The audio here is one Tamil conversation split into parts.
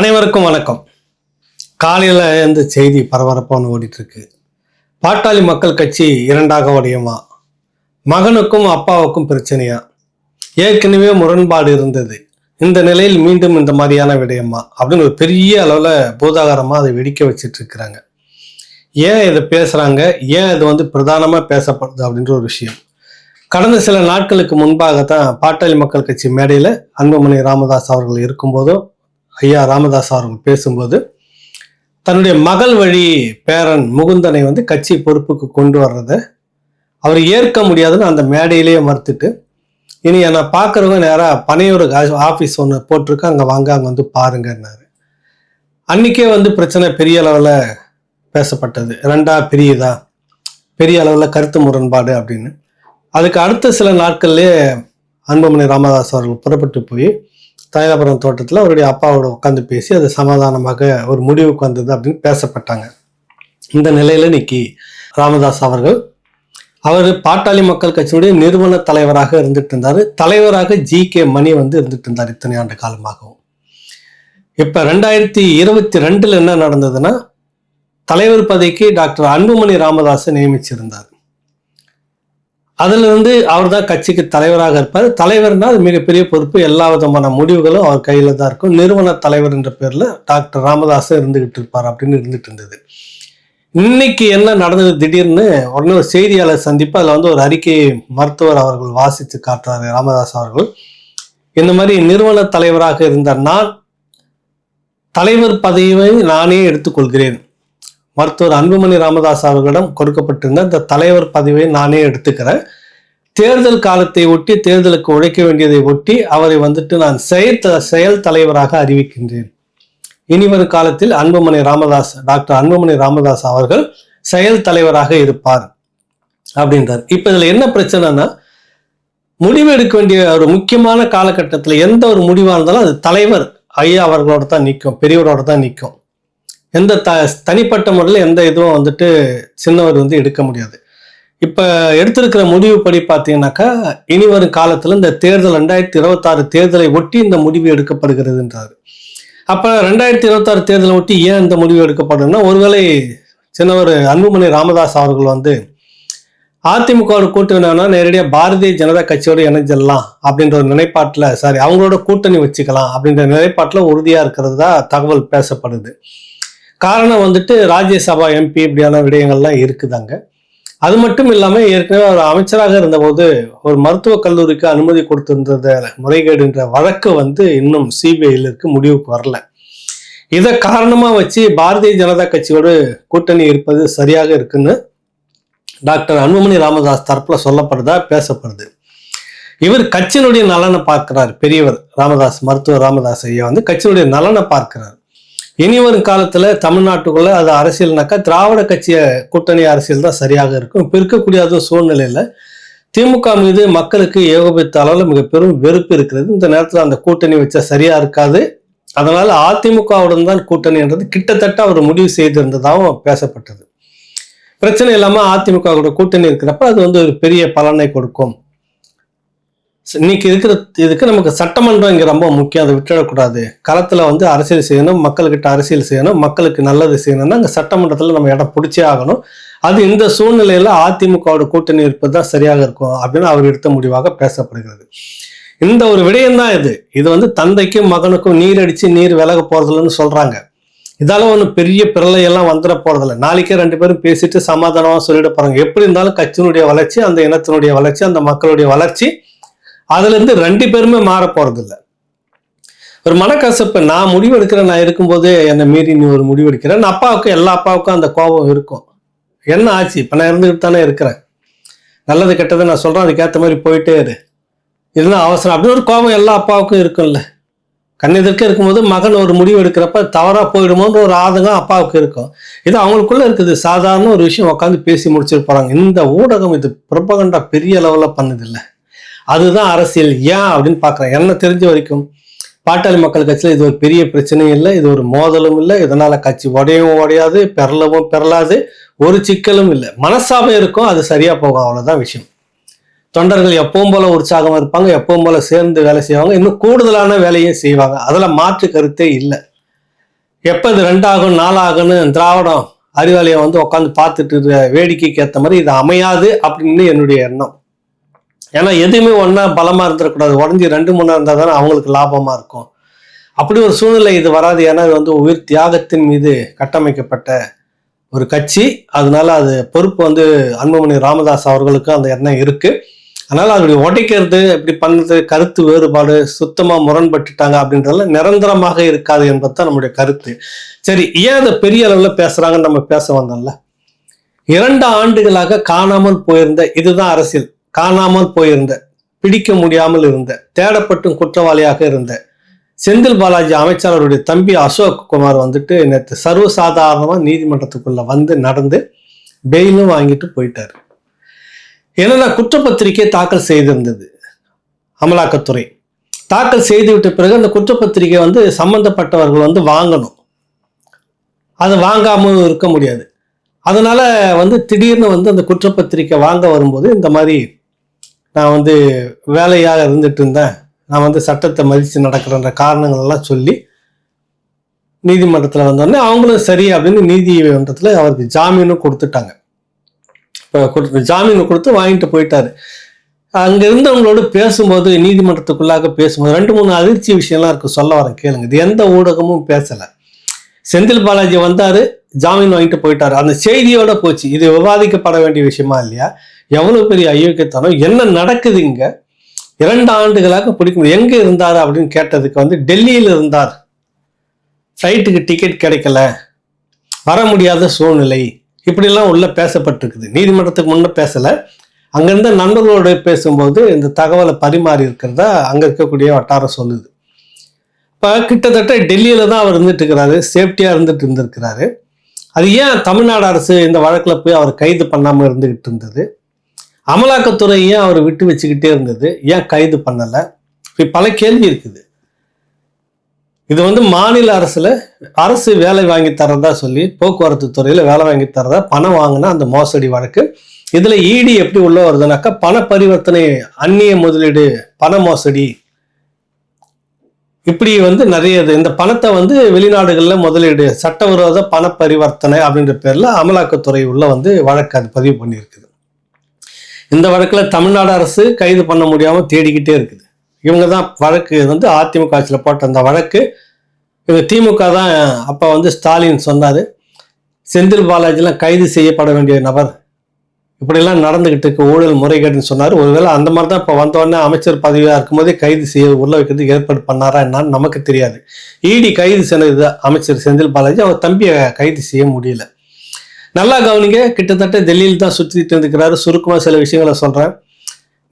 அனைவருக்கும் வணக்கம். காலையில் இந்த செய்தி பரபரப்பான ஓடிட்டு இருக்கு பாட்டாளி மக்கள் கட்சி இரண்டாக உடையுமா? மகனுக்கும் அப்பாவுக்கும் பிரச்சனையா? ஏற்கனவே முரண்பாடு இருந்தது. இந்த நிலையில் மீண்டும் இந்த மாதிரியான விடயமா? அப்படின்னு ஒரு பெரிய அளவில் பூதாகரமாக அதை வெடிக்க வச்சிட்டு இருக்கிறாங்க ஏன் இதை பேசுகிறாங்க ஏன் இது வந்து பிரதானமாக பேசப்படுது அப்படின்ற ஒரு விஷயம். கடந்த சில நாட்களுக்கு முன்பாகத்தான் பாட்டாளி மக்கள் கட்சி மேடையில் அன்புமணி ராமதாஸ் அவர்கள் இருக்கும்போதோ ஐயா ராமதாஸ் அவர்கள் பேசும்போது தன்னுடைய மகள் வழி பேரன் முகுந்தனை வந்து கட்சி பொறுப்புக்கு கொண்டு வர்றதை அவர் ஏற்க முடியாதுன்னு அந்த மேடையிலேயே மறுத்துட்டு இனி என்னை பார்க்குறவங்க நேராக பனையூர் ஆஃபீஸ் ஒன்று போட்டிருக்கு அங்கே வாங்க அங்கே வந்து பாருங்கன்னாரு. அன்னைக்கே வந்து பிரச்சனை பெரிய அளவில் பேசப்பட்டது. ரெண்டா பிரியுதா? பெரிய அளவில் கருத்து முரண்பாடு அப்படின்னு. அதுக்கு அடுத்த சில நாட்கள்லேயே அன்புமணி ராமதாஸ் அவர்கள் புறப்பட்டு போய் தைலாபுரம் தோட்டத்தில் அவருடைய அப்பாவோட உட்காந்து பேசி அது சமாதானமாக ஒரு முடிவுக்கு வந்தது அப்படின்னு பேசப்பட்டாங்க. இந்த நிலையில் இன்னைக்கு ராமதாஸ் அவர்கள் அவர் பாட்டாளி மக்கள் கட்சியினுடைய நிறுவன தலைவராக இருந்துட்டு இருந்தார். தலைவராக ஜி கே மணி வந்து இருந்துட்டு இருந்தார் இத்தனை ஆண்டு காலமாகவும். இப்போ ரெண்டாயிரத்தி இருபத்தி ரெண்டில் என்ன நடந்ததுன்னா தலைவர் பதவிக்கு டாக்டர் அன்புமணி ராமதாஸை நியமிச்சிருந்தார். அதுல இருந்து அவர் தான் கட்சிக்கு தலைவராக இருப்பார். தலைவர்னா அது மிகப்பெரிய பொறுப்பு. எல்லா விதமான முடிவுகளும் அவர் கையில தான் இருக்கும். நிறுவன தலைவர் என்ற பேர்ல டாக்டர் ராமதாஸ் இருந்துகிட்டு இருப்பார் அப்படின்னு இருந்துட்டு இருந்தது. இன்னைக்கு என்ன நடந்தது திடீர்னு உடனே ஒரு செய்தியாளர் சந்திப்பு. அதில் வந்து ஒரு அறிக்கையை மருத்துவர் அவர்கள் வாசித்து காட்டுறாரு ராமதாஸ் அவர்கள். இந்த மாதிரி நிறுவன தலைவராக இருந்த நான் தலைவர் பதவியை நானே எடுத்துக்கொள்கிறேன். மருத்துவர் அன்புமணி ராமதாஸ் அவர்களிடம் கொடுக்கப்பட்டிருந்த இந்த தலைவர் பதவியை நானே எடுத்துக்கிறேன். தேர்தல் காலத்தை ஒட்டி தேர்தலுக்கு உழைக்க வேண்டியதை ஒட்டி அவரை வந்துட்டு நான் செயல் த- செயல் தலைவராக அறிவிக்கின்றேன். இனிவரும் காலத்தில் அன்புமணி ராமதாஸ் டாக்டர் அன்புமணி ராமதாஸ் அவர்கள் செயல் தலைவராக இருப்பார் அப்படின்றார். இப்போ இதில் என்ன பிரச்சனைனா முடிவு எடுக்க வேண்டிய ஒரு முக்கியமான காலகட்டத்தில் எந்த ஒரு முடிவாக இருந்தாலும் அது தலைவர் ஐயா அவர்களோட தான் நிற்கும் பெரியவரோட தான் நிற்கும் எந்த த தனிப்பட்ட முறையில் எந்த இதுவும் வந்துட்டு சின்னவர் வந்து எடுக்க முடியாது. இப்போ எடுத்திருக்கிற முடிவுப்படி பார்த்தீங்கன்னாக்கா இனி வரும் காலத்தில் இந்த தேர்தல் ரெண்டாயிரத்தி இருபத்தாறு தேர்தலை ஒட்டி இந்த முடிவு எடுக்கப்படுகிறதுன்றாரு. அப்போ ரெண்டாயிரத்தி இருபத்தாறு தேர்தலை ஒட்டி ஏன் இந்த முடிவு எடுக்கப்படுதுன்னா ஒருவேளை சின்னவர் அன்புமணி ராமதாஸ் அவர்கள் வந்து அதிமுகவோட கூட்டணினா நேரடியாக பாரதிய ஜனதா கட்சியோடு இணைஞ்சிடலாம் அப்படின்ற ஒரு நிலைப்பாட்டில் சாரி அவங்களோட கூட்டணி வச்சுக்கலாம் அப்படின்ற நிலைப்பாட்டில் உறுதியாக இருக்கிறதா தகவல் பேசப்படுது. காரணம் வந்துட்டு ராஜ்யசபா எம்பி இப்படியான விடயங்கள்லாம் இருக்குதாங்க. அது மட்டும் இல்லாமல் ஏற்கனவே அவர் அமைச்சராக இருந்தபோது ஒரு மருத்துவக் கல்லூரிக்கு அனுமதி கொடுத்திருந்தத முறைகேடுன்ற வழக்கு வந்து இன்னும் சிபிஐயில் இருக்கு முடிவுக்கு வரல. இதை காரணமாக வச்சு பாரதிய ஜனதா கட்சியோடு கூட்டணி இருப்பது சரியாக இருக்குன்னு டாக்டர் அன்புமணி ராமதாஸ் தரப்பில் சொல்லப்படுதா பேசப்படுது. இவர் கட்சியினுடைய நலனை பார்க்கிறார் பெரியவர் ராமதாஸ் மருத்துவர் ராமதாஸ் ஐயா வந்து கட்சியினுடைய நலனை பார்க்கிறார். இனி வரும் காலத்துல தமிழ்நாட்டுக்குள்ள அது அரசியல்னாக்கா திராவிட கட்சிய கூட்டணி அரசியல் தான் சரியாக இருக்கும். இப்ப இருக்கக்கூடிய அது சூழ்நிலையில திமுக மீது மக்களுக்கு ஏகோபித்த அளவில் மிக பெரும் வெறுப்பு இருக்கிறது. இந்த நேரத்தில் அந்த கூட்டணி வச்சா சரியா இருக்காது. அதனால அதிமுகவுடன் தான் கூட்டணின்றது கிட்டத்தட்ட அவர் முடிவு செய்திருந்ததாகவும் பேசப்பட்டது. பிரச்சனை இல்லாம அதிமுக கூட கூட்டணி இருக்கிறப்ப அது வந்து ஒரு பெரிய பலனை கொடுக்கும். இன்னைக்கு இருக்கிற இதுக்கு நமக்கு சட்டமன்றம் இங்கே ரொம்ப முக்கியம். அதை விட்டுடக்கூடாது. களத்தில் வந்து அரசியல் செய்யணும் மக்கள்கிட்ட அரசியல் செய்யணும் மக்களுக்கு நல்லது செய்யணும்னா அங்கே சட்டமன்றத்தில் நம்ம இடம் பிடிச்சே ஆகணும். அது இந்த சூழ்நிலையில் அதிமுகவோட கூட்டணி இருப்பது தான் சரியாக இருக்கும் அப்படின்னு அவர் எடுத்த முடிவாக பேசப்படுகிறது. இந்த ஒரு விடயம் தான் இது. இது வந்து தந்தைக்கும் மகனுக்கும் நீர் அடித்து நீர் விலக போகிறதில்லன்னு சொல்கிறாங்க இதால ஒன்றும் பெரிய பிறலையெல்லாம் வந்துட போறதில்ல. நாளைக்கே ரெண்டு பேரும் பேசிட்டு சமாதானமாக சொல்லிட போறாங்க. எப்படி இருந்தாலும் கட்சியினுடைய வளர்ச்சி அந்த இனத்தினுடைய வளர்ச்சி அந்த மக்களுடைய வளர்ச்சி அதுலேருந்து ரெண்டு பேருமே மாற போகிறதில்ல ஒரு மனக்கசப்பு நான் முடிவு எடுக்கிறேன் நான் இருக்கும்போது என்னை மீறி நீ ஒரு முடிவு எடுக்கிறேன் அப்பாவுக்கும் எல்லா அப்பாவுக்கும் அந்த கோபம் இருக்கும். என்ன ஆச்சு? இப்போ நான் இருந்துகிட்டு தானே இருக்கிறேன். நல்லது கெட்டது நான் சொல்கிறேன் அதுக்கேற்ற மாதிரி போயிட்டே இரு. இதுதான் அவசரம். அப்படின்னு ஒரு கோபம் எல்லா அப்பாவுக்கும் இருக்கும்ல. கண்ணெதிர்க்க இருக்கும்போது மகன் ஒரு முடிவு எடுக்கிறப்ப தவறாக போயிடுமோன்ற ஒரு ஆதங்கம் அப்பாவுக்கு இருக்கும். இது அவங்களுக்குள்ள இருக்குது. சாதாரண ஒரு விஷயம் உட்காந்து பேசி முடிச்சிட்டு போகிறாங்க இந்த ஊடகம் இது பிரபகண்டா பெரிய லெவலில் பண்ணதில்லை. அதுதான் அரசியல். ஏன் அப்படின்னு பார்க்குறேன். என்ன தெரிஞ்ச வரைக்கும் பாட்டாளி மக்கள் கட்சியில் இது ஒரு பெரிய பிரச்சனையும் இல்லை இது ஒரு மோதலும் இல்லை. இதனால் கட்சி உடையவும் உடையாது பெறலவும் பெறலாது ஒரு சிக்கலும் இல்லை. மனசாபம் இருக்கும் அது சரியாக போகும். அவ்வளோதான் விஷயம். தொண்டர்கள் எப்பவும் போல உற்சாகமாக இருப்பாங்க எப்பவும் போல சேர்ந்து வேலை செய்வாங்க. இன்னும் கூடுதலான வேலையும் செய்வாங்க. அதில் மாற்று கருத்தே இல்லை. எப்போ இது ரெண்டாகும் நாலாகும்னு திராவிடம் அறிவாலயம் வந்து உட்காந்து பார்த்துட்டு இருக்க வேடிக்கைக்கு ஏற்ற மாதிரி இது அமையாது அப்படின்னு என்னுடைய எண்ணம். ஏன்னா எதுவுமே ஒன்றா பலமாக இருந்துடக்கூடாது உடஞ்சி ரெண்டு மூணாக இருந்தால் தானே அவங்களுக்கு லாபமாக இருக்கும். அப்படி ஒரு சூழ்நிலை இது வராது. ஏன்னா இது வந்து உயிர் தியாகத்தின் மீது கட்டமைக்கப்பட்ட ஒரு கட்சி. அதனால அது பொறுப்பு வந்து அன்புமணி ராமதாஸ் அவர்களுக்கும் அந்த எண்ணம் இருக்குது அதனால் அப்படி உடைக்கிறது இப்படி பண்ணுறது கருத்து வேறுபாடு சுத்தமாக முரண்பட்டுட்டாங்க அப்படின்றதுல நிரந்தரமாக இருக்காது என்பது தான் நம்முடைய கருத்து. சரி ஏன் அதை பெரிய அளவில் பேசுகிறாங்கன்னு நம்ம பேச வந்தோம்ல? இரண்டு ஆண்டுகளாக காணாமல் போயிருந்த இதுதான் அரசியல். காணாமல் போயிருந்த பிடிக்க முடியாமல் இருந்த தேடப்பட்டும் குற்றவாளியாக இருந்த செந்தில் பாலாஜி அமைச்சரவருடைய தம்பி அசோக் குமார் வந்துட்டு நேற்று சர்வசாதாரணமாக நீதிமன்றத்துக்குள்ள வந்து நடந்து பெயிலும் வாங்கிட்டு போயிட்டார். ஏன்னா குற்றப்பத்திரிகை தாக்கல் செய்திருந்தது அமலாக்கத்துறை. தாக்கல் செய்துவிட்ட பிறகு அந்த குற்றப்பத்திரிகை வந்து சம்பந்தப்பட்டவர்கள் வந்து வாங்கணும். அது வாங்காமல் இருக்க முடியாது. அதனால வந்து திடீர்னு வந்து அந்த குற்றப்பத்திரிக்கை வாங்க வரும்போது இந்த மாதிரி நான் வந்து வேலையாக இருந்துட்டு இருந்தேன். நான் வந்து சட்டத்தை மதித்து நடக்கிறன்ற காரணங்கள்லாம் சொல்லி நீதிமன்றத்தில் வந்தோடனே அவங்களும் சரி அப்படின்னு நீதிமன்றத்தில் அவருக்கு ஜாமீனும் கொடுத்துட்டாங்க. இப்போ கொடுத்து ஜாமீன் கொடுத்து வாங்கிட்டு போயிட்டாரு. அங்கே இருந்தவங்களோடு பேசும்போது நீதிமன்றத்துக்குள்ளாக பேசும்போது ரெண்டு மூணு அதிர்ச்சி விஷயம்லாம் இருக்குது சொல்ல வரேன் கேளுங்க. இது எந்த ஊடகமும் பேசலை. செந்தில் பாலாஜி வந்தார் ஜாமீன் வாங்கிட்டு போயிட்டாரு. அந்த செய்தியோட போச்சு. இது விவாதிக்கப்பட வேண்டிய விஷயமா இல்லையா? எவ்வளவு பெரிய அயோக்கியத்தனம்? என்ன நடக்குது இங்க? இரண்டு ஆண்டுகளாக பிடிக்கும் எங்க இருந்தார் அப்படின்னு கேட்டதுக்கு வந்து டெல்லியில் இருந்தார். ஃப்ளைட்டுக்கு டிக்கெட் கிடைக்கல. வர முடியாத சூழ்நிலை. இப்படிலாம் உள்ள பேசப்பட்டிருக்குது. நீதிமன்றத்துக்கு முன்ன பேசல. அங்கிருந்த நண்பர்களோடு பேசும்போது இந்த தகவலை பரிமாறி இருக்கிறதா அங்க இருக்கக்கூடிய வட்டாரம் சொல்லுது. இப்போ கிட்டத்தட்ட டெல்லியில தான் அவர் இருந்துட்டு இருக்கிறாரு. சேஃப்டியா இருந்துட்டு இருந்திருக்கிறாரு. அது ஏன் தமிழ்நாடு அரசு இந்த வழக்கில் போய் அவர் கைது பண்ணாமல் இருந்துகிட்டு இருந்தது? அமலாக்கத்துறை ஏன் அவர் விட்டு வச்சுக்கிட்டே இருந்தது. ஏன் கைது பண்ணலை? இப்படி பல கேள்வி இருக்குது. இது வந்து மாநில அரசில் அரசு வேலை வாங்கி தரதா சொல்லி போக்குவரத்து துறையில் வேலை வாங்கி தரதா பணம் வாங்கினா அந்த மோசடி வழக்கு. இதில் ஈடி எப்படி உள்ள வருதுனாக்கா பண பரிவர்த்தனை அந்நிய முதலீடு பண மோசடி. இப்படி வந்து நிறைய இது. இந்த பணத்தை வந்து வெளிநாடுகளில் முதலீடு சட்டவிரோத பண பரிவர்த்தனை அப்படின்ற பேரில் அமலாக்கத்துறை உள்ள வந்து வழக்கு அது பதிவு பண்ணியிருக்குது. இந்த வழக்கில் தமிழ்நாடு அரசு கைது பண்ண முடியாமல் தேடிக்கிட்டே இருக்குது. இவங்க தான் வழக்கு வந்து அதிமுக ஆட்சியில் போட்ட அந்த வழக்கு. இவங்க திமுக தான் அப்போ வந்து ஸ்டாலின் சொன்னார். செந்தில் பாலாஜிலாம் கைது செய்யப்பட வேண்டிய நபர். இப்படிலாம் நடந்துக்கிட்டு இருக்கு ஊழல் முறைகேடுன்னு சொன்னார். ஒருவேளை அந்த மாதிரி தான் இப்போ வந்தோடனே அமைச்சர் பதவியாக இருக்கும்போதே கைது செய்ய உள்ள வைக்கிறதுக்கு ஏற்பாடு பண்ணாரா என்னன்னு நமக்கு தெரியாது. இடி கைது செய்தது அமைச்சர் செந்தில் பாலாஜி அவர் தம்பியை கைது செய்ய முடியல. நல்லா கவனிங்க. கிட்டத்தட்ட டெல்லியில் தான் சுற்றிட்டு இருந்துக்கிறாரு சுருக்கமாக சில விஷயங்களை சொல்கிறேன்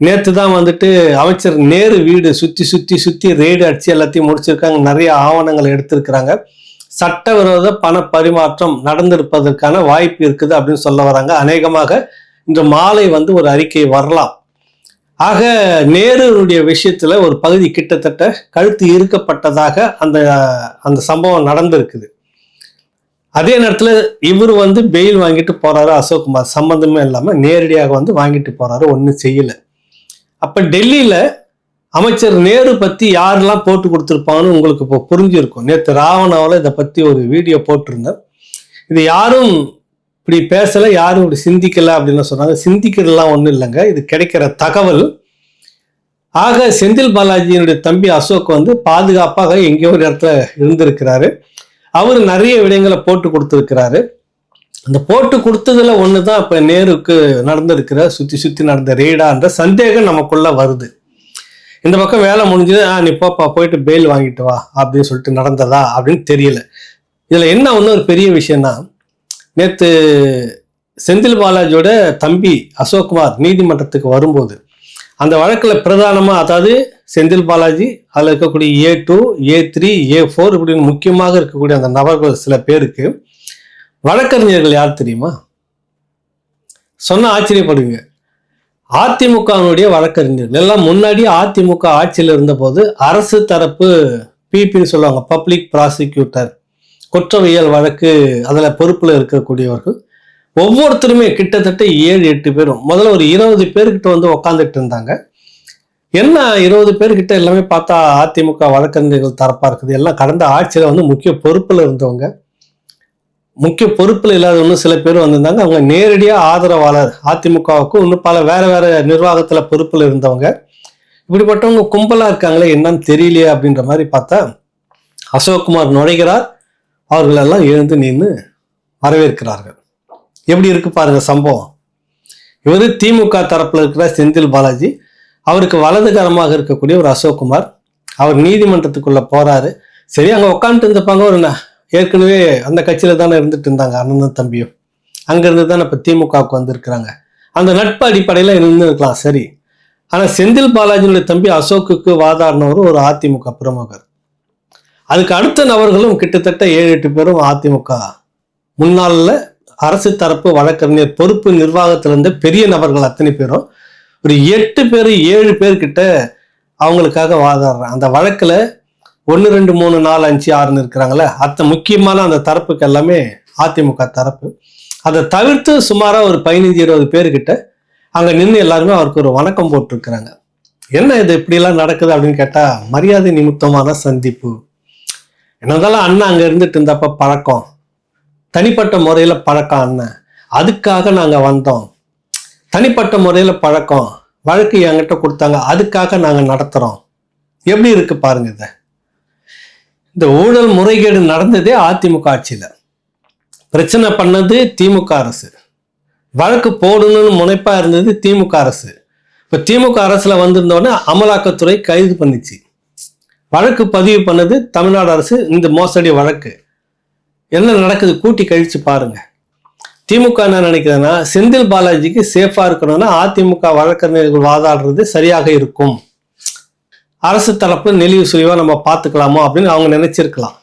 நேற்று தான் வந்துட்டு அமைச்சர் நேரு வீடு சுற்றி சுற்றி சுற்றி ரெய்டு அடிச்சு எல்லாத்தையும் முடிச்சிருக்காங்க. நிறைய ஆவணங்களை எடுத்திருக்கிறாங்க. சட்டவிரோத பண பரிமாற்றம் நடந்திருப்பதற்கான வாய்ப்பு இருக்குது அப்படின்னு சொல்ல வராங்க. அநேகமாக இன்று மாலை வந்து ஒரு அறிக்கை வரலாம். ஆக நேருடைய விஷயத்துல ஒரு பகுதி கிட்டத்தட்ட கழுத்து இருக்கப்பட்டதாக அந்த அந்த சம்பவம் நடந்திருக்குது. அதே நேரத்தில் இவர் வந்து பெயில் வாங்கிட்டு போறாரு அசோக்குமார். சம்பந்தமே இல்லாமல் நேரடியாக வந்து வாங்கிட்டு போறாரு. ஒன்றும் செய்யல. அப்போ டெல்லியில் அமைச்சர் நேரு பற்றி யாரெல்லாம் போட்டு கொடுத்துருப்பாங்கன்னு உங்களுக்கு இப்போ புரிஞ்சிருக்கும். நேற்று ராவணாவில் இதை பற்றி ஒரு வீடியோ போட்டிருந்தேன். இது யாரும் இப்படி பேசலை யாரும் இப்படி சிந்திக்கலை அப்படின்னு சொன்னாங்க. சிந்திக்கிறதுலாம் ஒன்றும் இல்லைங்க. இது கிடைக்கிற தகவல். ஆக செந்தில் பாலாஜியினுடைய தம்பி அசோக் வந்து பாதுகாப்பாக எங்கேயோ ஒரு இடத்துல இருந்திருக்கிறாரு. அவர் நிறைய விடயங்களை போட்டு கொடுத்துருக்கிறாரு. அந்த போட்டு கொடுத்ததுல ஒன்று தான் இப்போ நேருக்கு நடந்திருக்கிற சுற்றி சுற்றி நடந்த ரெய்டான்ற சந்தேகம் நமக்குள்ள வருது. இந்த பக்கம் வேலை முடிஞ்சது ஆ நீ போப்பா போயிட்டு பெயில் வாங்கிட்டு வா அப்படின்னு சொல்லிட்டு நடந்ததா அப்படின்னு தெரியல. இதில் என்ன ஒன்று ஒரு பெரிய விஷயம்னா நேற்று செந்தில் பாலாஜியோட தம்பி அசோக்குமார் நீதிமன்றத்துக்கு வரும்போது அந்த வழக்கில் பிரதானமாக அதாவது செந்தில் பாலாஜி அதில் இருக்கக்கூடிய A two A three A four இப்படின்னு முக்கியமாக இருக்கக்கூடிய அந்த நபர்கள் சில பேருக்கு வழக்கறிஞர்கள் யார் தெரியுமா? சொன்ன ஆச்சரியப்படுவீங்க. அதிமுகவினுடைய வழக்கறிஞர்கள். எல்லாம் முன்னாடி அதிமுக ஆட்சியில் இருந்தபோது அரசு தரப்பு பிபின்னு சொல்லுவாங்க பப்ளிக் ப்ராசிக்யூட்டர் குற்றவியல் வழக்கு அதில் பொறுப்பில் இருக்கக்கூடியவர்கள். ஒவ்வொருத்தருமே கிட்டத்தட்ட ஏழு எட்டு பேரும் முதல்ல ஒரு இருபது பேர்கிட்ட வந்து உக்காந்துட்டு இருந்தாங்க. என்ன இருபது பேர்கிட்ட எல்லாமே பார்த்தா அதிமுக வழக்கறிஞர்கள் தரப்பாக இருக்குது. எல்லாம் கடந்த ஆட்சியில் வந்து முக்கிய பொறுப்பில் இருந்தவங்க. முக்கிய பொறுப்பில் இல்லாதவங்க சில பேர் வந்திருந்தாங்க. அவங்க நேரடியாக ஆதரவாளர். அதிமுகவுக்கும் இன்னும் பல வேற வேற நிர்வாகத்தில் பொறுப்பில் இருந்தவங்க. இப்படிப்பட்டவங்க கும்பலாக இருக்காங்களே என்னன்னு தெரியலையே அப்படின்ற மாதிரி பார்த்தா அசோக்குமார் நுழைகிறார். அவர்களெல்லாம் எழுந்து நின்று வரவேற்கிறார்கள். எப்படி இருக்கு பாருங்க சம்பவம். இவர் திமுக தரப்பில் இருக்கிற செந்தில் பாலாஜி அவருக்கு வலதுகரமாக இருக்கக்கூடிய ஒரு அசோக்குமார் அவர் நீதிமன்றத்துக்குள்ள போறாரு. சரி அங்கே உட்காந்துட்டு இருந்தப்பாங்க ஒரு ந- ஏற்கனவே அந்த கட்சியில தானே இருந்துட்டு இருந்தாங்க அண்ணனும் தம்பியும். அங்க இருந்து தானே திமுகவுக்கு வந்திருக்கிறாங்க. அந்த நட்பு அடிப்படையில் இருந்து இருக்கலாம் சரி. ஆனால் செந்தில் பாலாஜியுடைய தம்பி அசோக்குக்கு வாதாடினவர் ஒரு அதிமுக பிரமுகர். அதுக்கு அடுத்த நபர்களும் கிட்டத்தட்ட ஏழு எட்டு பேரும் அதிமுக முன்னாளில் அரசு தரப்பு வழக்கறிஞர் பொறுப்பு நிர்வாகத்துல இருந்த பெரிய நபர்கள் அத்தனை பேரும் ஒரு எட்டு பேர் ஏழு பேர்கிட்ட அவங்களுக்காக வாதாடுறேன் அந்த வழக்கில் ஒன்று ரெண்டு மூணு நாலு அஞ்சு ஆறுன்னு இருக்கிறாங்களே அத்த முக்கியமான அந்த தரப்புக்கு எல்லாமே அதிமுக தரப்பு. அதை தவிர்த்து சுமாராக ஒரு பதினஞ்சு இருபது பேர்கிட்ட அங்கே நின்று எல்லாருமே அவருக்கு ஒரு வணக்கம் போட்டிருக்கிறாங்க. என்ன இது இப்படிலாம் நடக்குது அப்படின்னு கேட்டால் மரியாதை நிமித்தமான சந்திப்பு. என்னதாலும் அண்ணன் அங்கே இருந்துட்டு இருந்தப்ப பழக்கம். தனிப்பட்ட முறையில் பழக்கம் என்ன? அதுக்காக நாங்கள் வந்தோம். தனிப்பட்ட முறையில் பழக்கம் வழக்கு என்கிட்ட கொடுத்தாங்க. அதுக்காக நாங்கள் நடத்துகிறோம் எப்படி இருக்கு பாருங்க இதை. இந்த ஊழல் முறைகேடு நடந்ததே அதிமுக ஆட்சியில். பிரச்சனை பண்ணது திமுக அரசு. வழக்கு போடணும்னு முனைப்பாக இருந்தது திமுக அரசு. இப்போ திமுக அரசில் வந்திருந்தோடனே அமலாக்கத்துறை கைது பண்ணிச்சு. வழக்கு பதிவு பண்ணது தமிழ்நாடு அரசு. இந்த மோசடி வழக்கு. என்ன நடக்குது? கூட்டி கழிச்சு பாருங்க. திமுக என்ன நினைக்கிறேன்னா செந்தில் பாலாஜிக்கு சேஃபா இருக்கணும்னா அதிமுக வழக்கறிஞர்கள் வாதாடுறது சரியாக இருக்கும். அரசு தரப்பு நெளிவு சுழிவா நம்ம பார்த்துக்கலாமோ அப்படின்னு அவங்க நினைச்சிருக்கலாம்.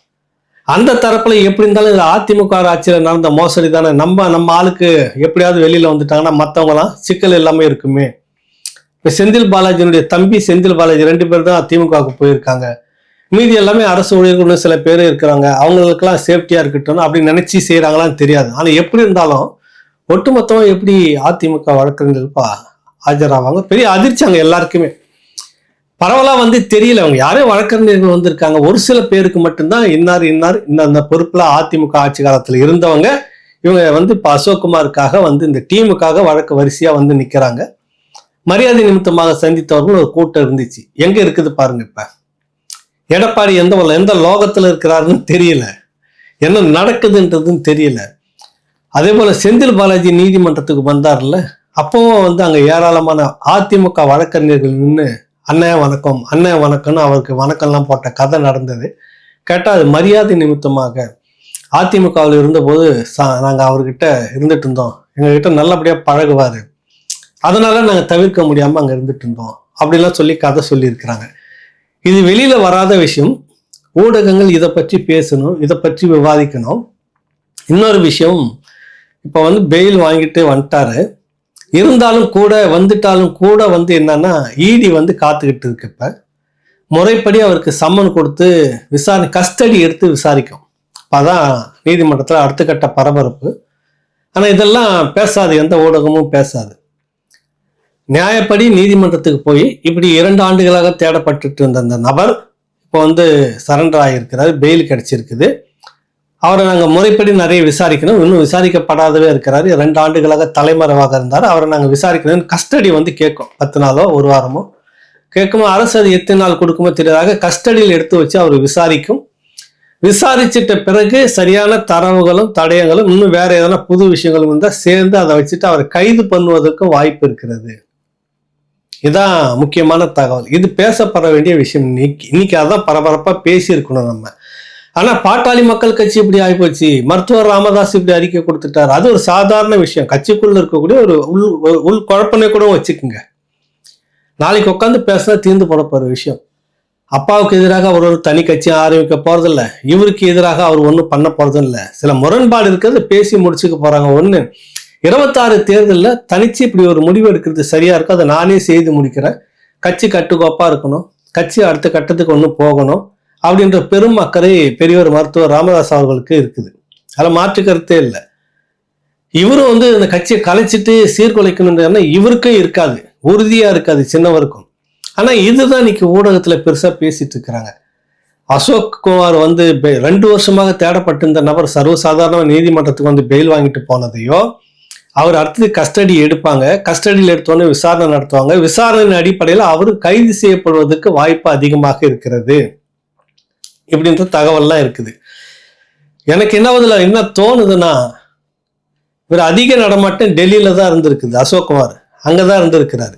அந்த தரப்புல எப்படி இருந்தாலும் இது அதிமுக ஆட்சியில் நடந்த மோசடி தானே. நம்ம நம்ம ஆளுக்கு எப்படியாவது வெளியில வந்துட்டாங்கன்னா மற்றவங்களாம் சிக்கல் எல்லாமே இருக்குமே. இப்ப செந்தில் பாலாஜியினுடைய தம்பி செந்தில் பாலாஜி ரெண்டு பேர் தான் திமுகவுக்கு போயிருக்காங்க. மீதி எல்லாமே அரசு ஊழியர்கள் சில பேர் இருக்கிறாங்க. அவங்களுக்கெல்லாம் சேஃப்டியா இருக்கட்டும் அப்படின்னு நினைச்சு செய்யறாங்களான்னு தெரியாது. ஆனா எப்படி இருந்தாலும் ஒட்டுமொத்தமா எப்படி அதிமுக வழக்கறிஞர்கள் ஆஜராவாங்க? பெரிய அதிர்ச்சி அங்க எல்லாருக்குமே. பரவலா வந்து தெரியல. அவங்க யாரும் வழக்கறிஞர்கள் வந்திருக்காங்க. ஒரு சில பேருக்கு மட்டும்தான் இன்னார் இன்னார் இந்த அந்த பொறுப்புல அதிமுக ஆட்சி காலத்துல இருந்தவங்க இவங்க வந்து இப்ப அசோக்குமாருக்காக வந்து இந்த டீமுக்காக வழக்கு வரிசையா வந்து நிக்கிறாங்க. மரியாதை நிமித்தமாக சந்தித்தவர்கள் ஒரு கூட்டம் இருந்துச்சு. எங்க இருக்குது பாருங்க இப்ப. எடப்பாடி எந்த எந்த லோகத்தில் இருக்கிறாருன்னு தெரியல. என்ன நடக்குதுன்றதுன்னு தெரியல. அதே போல் செந்தில் பாலாஜி நீதிமன்றத்துக்கு வந்தார்ல அப்பவும் வந்து அங்கே ஏராளமான அதிமுக வழக்கறிஞர்கள் நின்று அண்ணன் வணக்கம் அண்ணன் வணக்கம்னு அவருக்கு வணக்கம்லாம் போட்ட கதை நடந்தது. கேட்டால் அது மரியாதை நிமித்தமாக அதிமுகவில் இருந்தபோது சா- நாங்கள் அவர்கிட்ட இருந்துட்டு இருந்தோம். எங்ககிட்ட நல்லபடியாக பழகுவார். அதனால நாங்கள் தவிர்க்க முடியாமல் அங்கே இருந்துட்டு இருந்தோம். அப்படிலாம் சொல்லி கதை சொல்லியிருக்கிறாங்க. இது வெளியில வராத விஷயம். ஊடகங்கள் இதை பற்றி பேசணும் இதை பற்றி விவாதிக்கணும். இன்னொரு விஷயம் இப்போ வந்து பெயில் வாங்கிட்டு வந்துட்டாரு. இருந்தாலும் கூட வந்துட்டாலும் கூட வந்து என்னன்னா ஈடி வந்து காத்துக்கிட்டு இருக்கு இப்ப. முறைப்படி அவருக்கு சம்மன் கொடுத்து விசாரணை கஸ்டடி எடுத்து விசாரிக்கும். அதான் நீதிமன்றத்தில் அடுத்த கட்ட பரபரப்பு. ஆனால் இதெல்லாம் பேசாது எந்த ஊடகமும் பேசாது. நியாயப்படி நீதிமன்றத்துக்கு போய் இப்படி இரண்டு ஆண்டுகளாக தேடப்பட்டுட்டு இருந்த அந்த நபர் இப்போ வந்து சரண்டர் ஆகியிருக்கிறார் பெயில் கிடைச்சிருக்குது. அவரை நாங்கள் முறைப்படி நிறைய விசாரிக்கணும். இன்னும் விசாரிக்கப்படாதவே இருக்கிறாரு. ரெண்டு ஆண்டுகளாக தலைமறைவாக இருந்தார். அவரை நாங்கள் விசாரிக்கணும் கஸ்டடி வந்து கேட்கும். பத்து நாளோ ஒரு வாரமோ. கேட்குமோ அரசு அது எத்தனை நாள் கொடுக்குமோ தெரியாதாக கஸ்டடியில் எடுத்து வச்சு அவர் விசாரிக்கும். விசாரிச்சிட்ட பிறகு சரியான தரவுகளும் தடயங்களும் இன்னும் வேற எதனா புது விஷயங்களும் இருந்தால் சேர்ந்து அதை வச்சுட்டு அவரை கைது பண்ணுவதற்கும் வாய்ப்பு இருக்கிறது. இதான் முக்கியமான தகவல். இது பேசப்பட வேண்டிய விஷயம். இன்னைக்கு இன்னைக்கு அதான் பரபரப்பா பேசியிருக்கணும் நம்ம. ஆனா பாட்டாளி மக்கள் கட்சி இப்படி ஆகிப்போச்சு. மருத்துவர் ராமதாஸ் இப்படி அறிக்கை கொடுத்துட்டாரு. அது ஒரு சாதாரண விஷயம். கட்சிக்குள்ள இருக்கக்கூடிய ஒரு உள் உள் குழப்பனே கூட வச்சுக்குங்க. நாளைக்கு உட்காந்து பேசினா தீர்ந்து போட போற விஷயம். அப்பாவுக்கு எதிராக அவர் ஒரு தனி கட்சி ஆரம்பிக்க போறதில்ல. இவருக்கு எதிராக அவர் ஒன்றும் பண்ண போகிறதும் இல்லை சில முரண்பாடு இருக்கிறது பேசி முடிச்சுக்க போறாங்க ஒண்ணு. இருபத்தாறு தேர்தலில் தனிச்சு இப்படி ஒரு முடிவு எடுக்கிறது சரியா இருக்கும் அதை நானே செய்து முடிக்கிறேன். கட்சி கட்டுக்கோப்பா இருக்கணும். கட்சி அடுத்த கட்டத்துக்கு ஒன்று போகணும். அப்படின்ற பெரும் அக்கறை பெரியவர் மருத்துவர் ராமதாஸ் அவர்களுக்கு இருக்குது. அதில் மாற்று கருத்தே இல்லை. இவரும் வந்து இந்த கட்சியை கலைச்சிட்டு சீர்குலைக்கணுன்ற இவருக்கே இருக்காது. உறுதியாக இருக்காது சின்னவருக்கும். ஆனால் இதுதான் இன்னைக்கு ஊடகத்தில் பெருசாக பேசிட்டு இருக்கிறாங்க. அசோக் குமார் வந்து பெ- ரெண்டு வருஷமாக தேடப்பட்டிருந்த நபர் சர்வசாதாரண நீதிமன்றத்துக்கு வந்து பெயில் வாங்கிட்டு போனதையோ அவர் அடுத்தது கஸ்டடி எடுப்பாங்க. கஸ்டடியில் எடுத்தோன்னே விசாரணை நடத்துவாங்க. விசாரணையின் அடிப்படையில் அவர் கைது செய்யப்படுவதற்கு வாய்ப்பு அதிகமாக இருக்கிறது. இப்படின்ற தகவல்லாம் இருக்குது. எனக்கு என்ன இதுல என்ன தோணுதுன்னா இவர் அதிக நடமாட்டம் டெல்லியில் தான் இருந்திருக்குது. அசோக்குமார் அங்கதான் இருந்திருக்கிறாரு.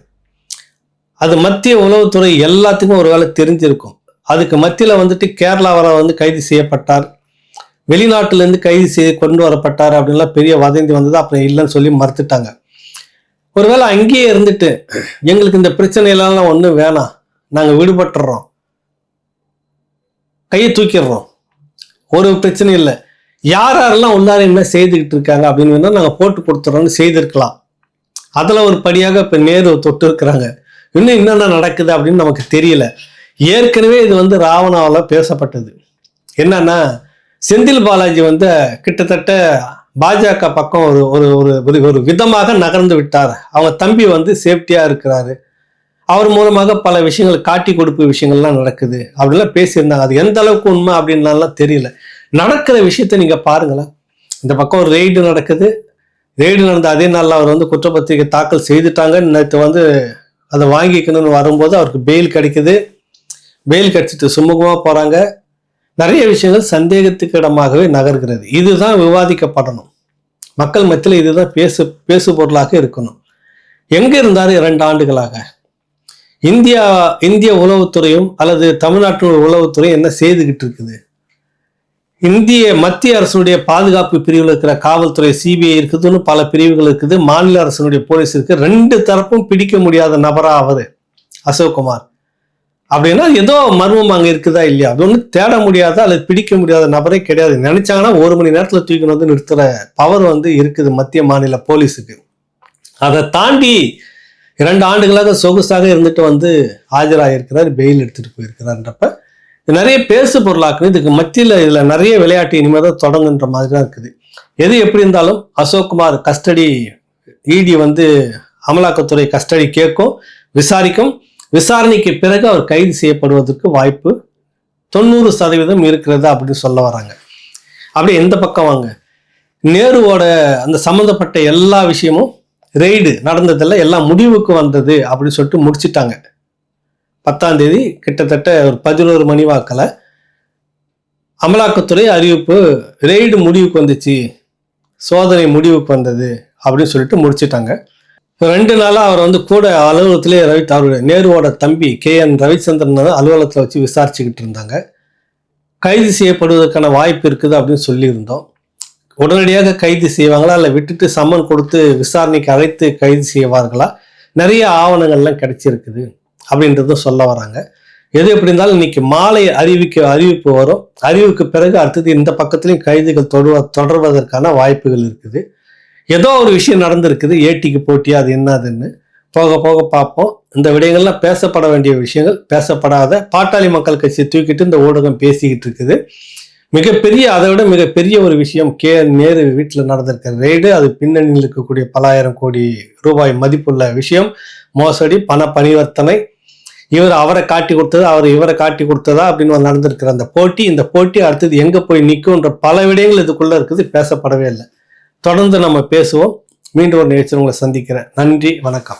அது மத்திய உளவுத்துறை எல்லாத்துக்கும் ஒரு வேலை தெரிஞ்சிருக்கும். அதுக்கு மத்தியில் வந்துட்டு கேரளாவில் வந்து கைது செய்யப்பட்டார். வெளிநாட்டிலேருந்து கைது செய்து கொண்டு வரப்பட்டார் அப்படின்லாம் பெரிய வதந்தி வந்தது அப்புறம் இல்லைன்னு சொல்லி மறுத்துட்டாங்க. ஒருவேளை அங்கேயே இருந்துட்டு எங்களுக்கு இந்த பிரச்சனையெல்லாம் ஒன்றும் வேணாம். நாங்கள் விடுபட்டுறோம். கையை தூக்கிடுறோம். ஒரு பிரச்சனை இல்லை. யார் யாரெல்லாம் உள்ளார என்ன செய்துக்கிட்டு இருக்காங்க அப்படின்னு வேணா நாங்கள் போட்டு கொடுத்துட்றோம்னு செய்திருக்கலாம். அதில் ஒரு படியாக இப்போ நேரு தொட்டு இருக்கிறாங்க இன்னும் என்னென்ன நடக்குது அப்படின்னு நமக்கு தெரியல. ஏற்கனவே இது வந்து ராவணாவில் பேசப்பட்டது. என்னன்னா செந்தில் பாலாஜி வந்து கிட்டத்தட்ட பாஜக பக்கம் ஒரு ஒரு ஒரு ஒரு விதமாக நகர்ந்து விட்டார். அவங்க தம்பி வந்து சேஃப்டியாக இருக்கிறாரு. அவர் மூலமாக பல விஷயங்கள் காட்டி கொடுப்பு விஷயங்கள்லாம் நடக்குது. அப்படிலாம் பேசியிருந்தாங்க. அது எந்த அளவுக்கு உண்மை அப்படின்லாம் தெரியல. நடக்கிற விஷயத்த நீங்கள் பாருங்களேன். இந்த பக்கம் ஒரு ரெய்டு நடக்குது. ரெய்டு நடந்த அதே நாளில் அவர் வந்து குற்றப்பத்திரிகை தாக்கல் செய்துட்டாங்க நேற்று வந்து அதை வாங்கிக்கணும்னு வரும்போது அவருக்கு பெயில் கிடைக்குது. பெயில் கிடைச்சிட்டு சுமூகமாக போகிறாங்க நிறைய விஷயங்கள் சந்தேகத்துக்கு இடமாகவே நகர்கிறது. இதுதான் விவாதிக்கப்படணும். மக்கள் மத்தியில் இதுதான் பேசு பேசு பொருளாக இருக்கணும். எங்க இருந்தார் இரண்டு ஆண்டுகளாக? இந்தியா இந்திய உளவுத்துறையும் அல்லது தமிழ்நாட்டின் உளவுத்துறையும் என்ன செய்துகிட்டு இருக்குது இந்திய மத்திய அரசுடைய பாதுகாப்பு பிரிவில் இருக்கிற காவல்துறை சிபிஐ இருக்குதுன்னு பல பிரிவுகள் இருக்குது. மாநில அரசினுடைய போலீஸ் இருக்கு. ரெண்டு தரப்பும் பிடிக்க முடியாத நபரா அவரு. அசோக்குமார். அப்படின்னா ஏதோ மர்மம் அங்கே இருக்குதா இல்லையா? அது ஒன்றும் தேட முடியாத அல்லது பிடிக்க முடியாத நபரே கிடையாது. நினைச்சாங்கன்னா ஒரு மணி நேரத்தில் தூக்கின்னு வந்து நிறுத்துற பவர் வந்து இருக்குது மத்திய மாநில போலீஸுக்கு. அதை தாண்டி இரண்டு ஆண்டுகளாக சொகுசாக இருந்துட்டு வந்து ஆஜராகிருக்கிறார் பெயில் எடுத்துகிட்டு போயிருக்கிறார்ன்றப்ப இது நிறைய பேசு பொருளாக்குது. இதுக்கு மத்தியில் இதில் நிறைய விளையாட்டு இனிமேல் தான் தொடங்குன்ற மாதிரி தான் இருக்குது. எது எப்படி இருந்தாலும் அசோக்குமார் கஸ்டடி இடி வந்து அமலாக்கத்துறை கஸ்டடி கேட்கும் விசாரிக்கும். விசாரணைக்கு பிறகு அவர் கைது செய்யப்படுவதற்கு வாய்ப்பு தொண்ணூறு சதவீதம் இருக்கிறது அப்படின்னு சொல்ல வராங்க. அப்படியே எந்த பக்கம் வாங்க? நேருவோட அந்த சம்மந்தப்பட்ட எல்லா விஷயமும் ரெய்டு நடந்ததில் எல்லாம் முடிவுக்கு வந்தது அப்படின்னு சொல்லிட்டு முடிச்சிட்டாங்க. பத்தாம் தேதி கிட்டத்தட்ட ஒரு பதினோரு மணி வாக்கில் அமலாக்கத்துறை அறிவிப்பு ரெய்டு முடிவுக்கு வந்துச்சு சோதனை முடிவுக்கு வந்தது அப்படின்னு சொல்லிட்டு முடிச்சிட்டாங்க. ரெண்டு நாளாக அவர் வந்து கூட அலுவலகத்திலே ரவி அவருடைய நேருவோட தம்பி கே என் ரவிச்சந்திரன் வந்து அலுவலகத்தில் வச்சு விசாரிச்சுக்கிட்டு இருந்தாங்க. கைது செய்யப்படுவதற்கான வாய்ப்பு இருக்குது அப்படின்னு சொல்லியிருந்தோம். உடனடியாக கைது செய்வாங்களா? இல்லை விட்டுட்டு சம்மன் கொடுத்து விசாரணைக்கு அழைத்து கைது செய்வார்களா? நிறைய ஆவணங்கள்லாம் கிடைச்சிருக்குது அப்படின்றதும் சொல்ல வராங்க. எது எப்படி இருந்தாலும் இன்னைக்கு மாலை அறிவிக்க அறிவிப்பு வரும். அறிவுக்கு பிறகு அடுத்தது இந்த பக்கத்துலையும் கைதுகள் தொடர்வ தொடர்வதற்கான வாய்ப்புகள் இருக்குது. ஏதோ ஒரு விஷயம் நடந்திருக்குது. ஏட்டிக்கு போட்டியா அது என்னதுன்னு போக போக பார்ப்போம். இந்த விடயங்கள்லாம் பேசப்பட வேண்டிய விஷயங்கள் பேசப்படாத பாட்டாளி மக்கள் கட்சியை தூக்கிட்டு இந்த ஊடகம் பேசிக்கிட்டு இருக்குது. மிகப்பெரிய அதை விட மிகப்பெரிய ஒரு விஷயம் கே. நேரு வீட்டில் நடந்திருக்கிற ரெய்டு. அது பின்னணியில் இருக்கக்கூடிய பலாயிரம் கோடி ரூபாய் மதிப்புள்ள விஷயம். மோசடி பண பரிவர்த்தனை. இவர் அவரை காட்டி கொடுத்தது அவர் இவரை காட்டி கொடுத்ததா அப்படின்னு நடந்திருக்கிற அந்த போட்டி. இந்த போட்டி அடுத்தது எங்கே போய் நிற்கும்ன்ற பல விடயங்கள் இதுக்குள்ளே இருக்குது. பேசப்படவே இல்லை. தொடர்ந்து நம்ம பேசுவோம். மீண்டும் ஒரு நிகழ்ச்சியில் உங்களை சந்திக்கிறேன். நன்றி வணக்கம்.